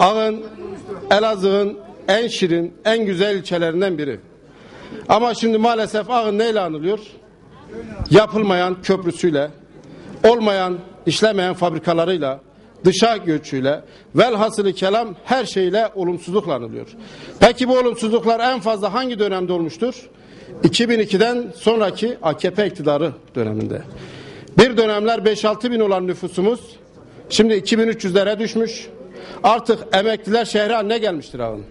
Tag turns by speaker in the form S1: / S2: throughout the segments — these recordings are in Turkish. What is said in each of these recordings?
S1: Ağın, Elazığ'ın en şirin, en güzel ilçelerinden biri. Ama şimdi maalesef Ağın neyle anılıyor? Yapılmayan köprüsüyle, olmayan, işlemeyen fabrikalarıyla, dışa göçüyle, velhasılı kelam her şeyle olumsuzlukla anılıyor. Peki bu olumsuzluklar en fazla hangi dönemde olmuştur? 2002'den sonraki AKP iktidarı döneminde. Bir dönemler 5-6 bin olan nüfusumuz şimdi 2300'lere düşmüş. Artık emekliler şehre haline gelmiştir ağın.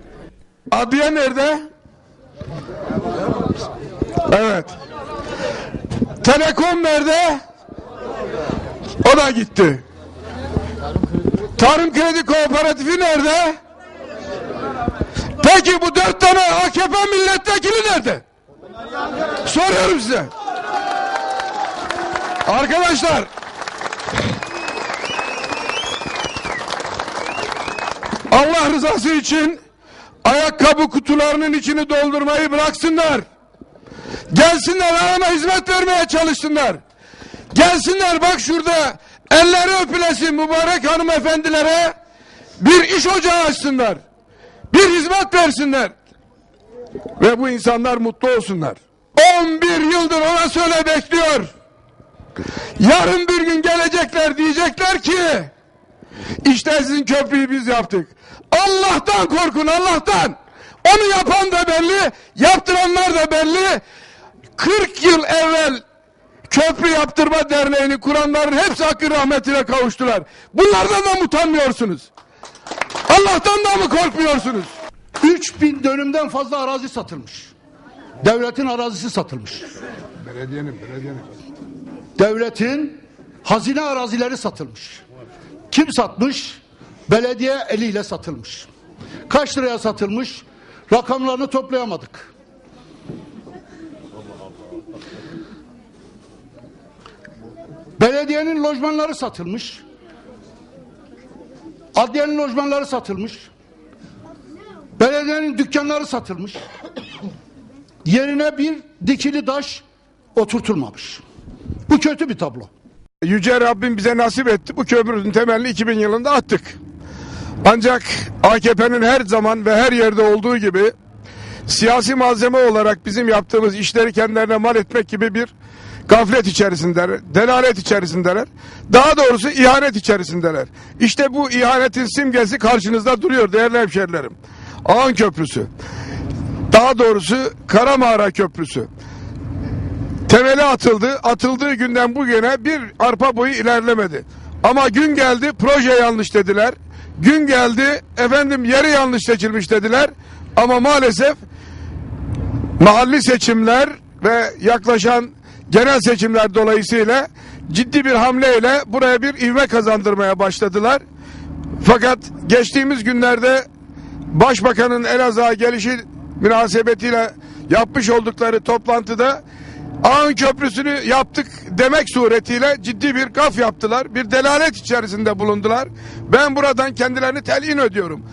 S2: Adliye nerede? Evet. Telekom nerede? O da gitti. Tarım Kredi Kooperatifi nerede? Peki bu dört tane AKP milletvekili nerede? Soruyorum size. Arkadaşlar Allah rızası için ayakkabı kutularının içini doldurmayı bıraksınlar. Gelsinler ağına hizmet vermeye çalışsınlar. Gelsinler bak şurada elleri öpülesin mübarek hanımefendilere bir iş ocağı açsınlar. Bir hizmet versinler. Ve bu insanlar mutlu olsunlar. 11 yıldır ona söyle bekliyor. Yarın bir gün gelecekler diyecekler ki işte sizin köprüyü biz yaptık. Allah'tan korkun Allah'tan. Onu yapan da belli, yaptıranlar da belli. 40 yıl evvel köprü yaptırma derneğini kuranların hepsi hakkın rahmetine kavuştular. Bunlardan da mı utanmıyorsunuz? Allah'tan da mı korkmuyorsunuz?
S3: 3000 dönümden fazla arazi satılmış. Devletin arazisi satılmış.
S2: Belediyenin, belediyenin.
S3: Devletin hazine arazileri satılmış. Kim satmış? Belediye eliyle satılmış. Kaç liraya satılmış? Rakamlarını toplayamadık. Belediyenin lojmanları satılmış. Adliyenin lojmanları satılmış. Belediyenin dükkanları satılmış. Yerine bir dikili taş oturtulmamış. Bu kötü bir tablo.
S2: Yüce Rabbim bize nasip etti. Bu köprünün temelini 2000 yılında attık. Ancak AKP'nin her zaman ve her yerde olduğu gibi siyasi malzeme olarak bizim yaptığımız işleri kendilerine mal etmek gibi bir gaflet içerisindeler, delalet içerisindeler. Daha doğrusu ihanet içerisindeler. İşte bu ihanetin simgesi karşınızda duruyor değerli hemşerilerim. Ağın Köprüsü. Daha doğrusu Karamağara Köprüsü. Temeli atıldı. Atıldığı günden bugüne bir arpa boyu ilerlemedi. Ama gün geldi proje yanlış dediler. Gün geldi efendim yeri yanlış seçilmiş dediler. Ama maalesef mahalli seçimler ve yaklaşan genel seçimler dolayısıyla ciddi bir hamleyle buraya bir ivme kazandırmaya başladılar. Fakat geçtiğimiz günlerde Başbakanın Elazığ'a gelişi münasebetiyle yapmış oldukları toplantıda Ağın Köprüsü'nü yaptık demek suretiyle ciddi bir gaf yaptılar. Bir delalet içerisinde bulundular. Ben buradan kendilerini telin ediyorum.